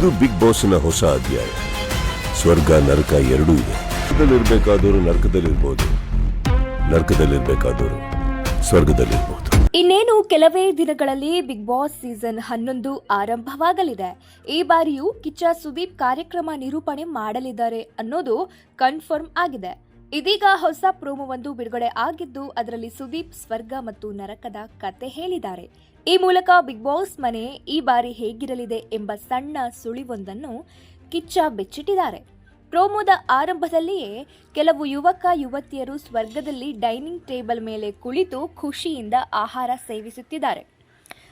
ಇದು ಬಿಗ್ ಬಾಸ್ನ ಹೊಸ ಅಧ್ಯಾಯ. ಸ್ವರ್ಗ, ನರಕ ಎರಡೂ ಇದೆ. ಸ್ವರ್ಗದಲ್ಲಿರ್ಬೇಕಾದವರು ನರಕದಲ್ಲಿರ್ಬೋದು. ನರಕದಲ್ಲಿರ್ಬೇಕಾದವರು ಸ್ವರ್ಗದಲ್ಲಿರ್ಬೋದು. ಇನ್ನೇನು ಕೆಲವೇ ದಿನಗಳಲ್ಲಿ ಬಿಗ್ ಬಾಸ್ ಸೀಸನ್ ಹನ್ನೊಂದು ಆರಂಭವಾಗಲಿದೆ. ಈ ಬಾರಿಯೂ ಕಿಚ್ಚ ಸುದೀಪ್ ಕಾರ್ಯಕ್ರಮ ನಿರೂಪಣೆ ಮಾಡಲಿದ್ದಾರೆ ಅನ್ನೋದು ಕನ್ಫರ್ಮ್ ಆಗಿದೆ. ಇದೀಗ ಹೊಸ ಪ್ರೋಮೋವೊಂದು ಬಿಡುಗಡೆ ಆಗಿದ್ದು, ಅದರಲ್ಲಿ ಸುದೀಪ್, ಸ್ವರ್ಗ ಮತ್ತು ನರಕದ ಕತೆ ಹೇಳಿದ್ದಾರೆ. ಈ ಮೂಲಕ ಬಿಗ್ ಬಾಸ್ ಮನೆ ಈ ಬಾರಿ ಹೇಗಿರಲಿದೆ ಎಂಬ ಸಣ್ಣ ಸುಳಿವೊಂದನ್ನು ಕಿಚ್ಚ ಬೆಚ್ಚಿಟ್ಟಿದ್ದಾರೆ. ಪ್ರೋಮೋದ ಆರಂಭದಲ್ಲಿಯೇ ಕೆಲವು ಯುವಕ ಯುವತಿಯರು ಸ್ವರ್ಗದಲ್ಲಿ ಡೈನಿಂಗ್ ಟೇಬಲ್ ಮೇಲೆ ಕುಳಿತು ಖುಷಿಯಿಂದ ಆಹಾರ ಸೇವಿಸುತ್ತಿದ್ದಾರೆ.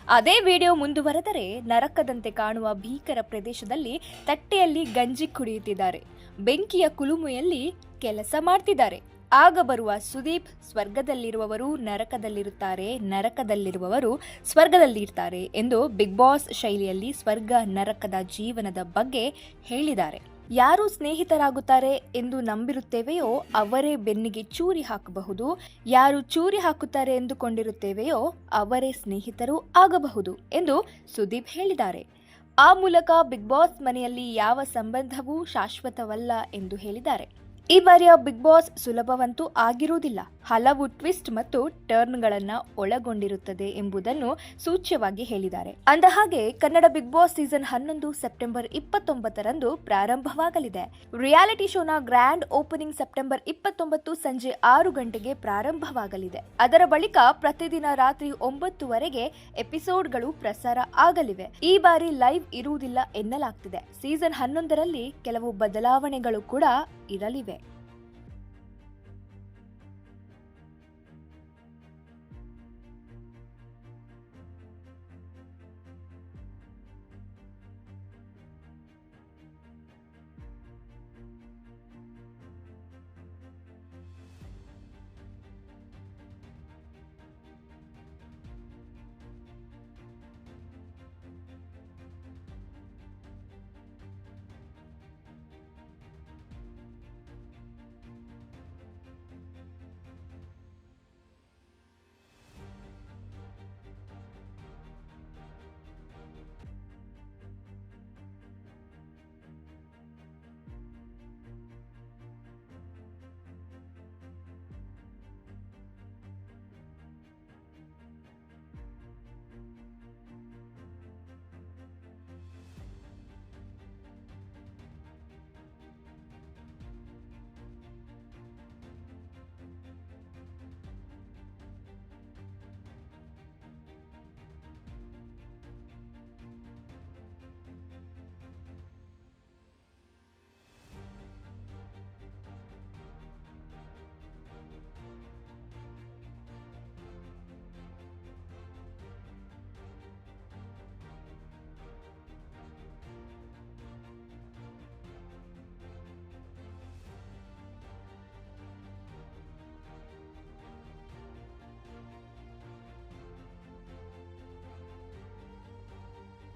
ಅದೇ ವಿಡಿಯೋ ಮುಂದುವರೆದರೆ ನರಕದಂತೆ ಕಾಣುವ ಭೀಕರ ಪ್ರದೇಶದಲ್ಲಿ ತಟ್ಟೆಯಲ್ಲಿ ಗಂಜಿ ಕುಡಿಯುತ್ತಿದ್ದಾರೆ. ಬೆಂಕಿಯ ಕುಲುಮೆಯಲ್ಲಿ ಕೆಲಸ ಮಾಡ್ತಿದ್ದಾರೆ. ಆಗ ಬರುವ ಸುದೀಪ್ ಸ್ವರ್ಗದಲ್ಲಿರುವವರು ನರಕದಲ್ಲಿರುತ್ತಾರೆ, ನರಕದಲ್ಲಿರುವವರು ಸ್ವರ್ಗದಲ್ಲಿರ್ತಾರೆ ಎಂದು ಬಿಗ್ ಬಾಸ್ ಶೈಲಿಯಲ್ಲಿ ಸ್ವರ್ಗ ನರಕದ ಜೀವನದ ಬಗ್ಗೆ ಹೇಳಿದ್ದಾರೆ. ಯಾರು ಸ್ನೇಹಿತರಾಗುತ್ತಾರೆ ಎಂದು ನಂಬಿರುತ್ತೇವೆಯೋ ಅವರೇ ಬೆನ್ನಿಗೆ ಚೂರಿ ಹಾಕಬಹುದು. ಯಾರು ಚೂರಿ ಹಾಕುತ್ತಾರೆ ಎಂದುಕೊಂಡಿರುತ್ತೇವೆಯೋ ಅವರೇ ಸ್ನೇಹಿತರು ಆಗಬಹುದು ಎಂದು ಸುದೀಪ್ ಹೇಳಿದ್ದಾರೆ. ಆ ಮೂಲಕ ಬಿಗ್ ಬಾಸ್ ಮನೆಯಲ್ಲಿ ಯಾವ ಸಂಬಂಧವೂ ಶಾಶ್ವತವಲ್ಲ ಎಂದು ಹೇಳಿದ್ದಾರೆ. ಈ ಬಾರಿಯ ಬಿಗ್ ಬಾಸ್ ಸುಲಭವಂತೂ ಆಗಿರುವುದಿಲ್ಲ. ಹಲವು ಟ್ವಿಸ್ಟ್ ಮತ್ತು ಟರ್ನ್ಗಳನ್ನು ಒಳಗೊಂಡಿರುತ್ತದೆ ಎಂಬುದನ್ನು ಸೂಚ್ಯವಾಗಿ ಹೇಳಿದ್ದಾರೆ. ಅಂದಹಾಗೆ, ಕನ್ನಡ ಬಿಗ್ ಬಾಸ್ ಸೀಸನ್ ಹನ್ನೊಂದು ಸೆಪ್ಟೆಂಬರ್ ಇಪ್ಪತ್ತೊಂಬತ್ತರಂದು ಪ್ರಾರಂಭವಾಗಲಿದೆ. ರಿಯಾಲಿಟಿ ಶೋನ ಗ್ರ್ಯಾಂಡ್ ಓಪನಿಂಗ್ ಸೆಪ್ಟೆಂಬರ್ ಇಪ್ಪತ್ತೊಂಬತ್ತು ಸಂಜೆ ಆರು ಗಂಟೆಗೆ ಪ್ರಾರಂಭವಾಗಲಿದೆ. ಅದರ ಬಳಿಕ ಪ್ರತಿದಿನ ರಾತ್ರಿ ಒಂಬತ್ತುವರೆಗೆ ಎಪಿಸೋಡ್ಗಳು ಪ್ರಸಾರ ಆಗಲಿವೆ. ಈ ಬಾರಿ ಲೈವ್ ಇರುವುದಿಲ್ಲ ಎನ್ನಲಾಗ್ತಿದೆ. ಸೀಸನ್ ಹನ್ನೊಂದರಲ್ಲಿ ಕೆಲವು ಬದಲಾವಣೆಗಳು ಕೂಡ ಇರಲಿವೆ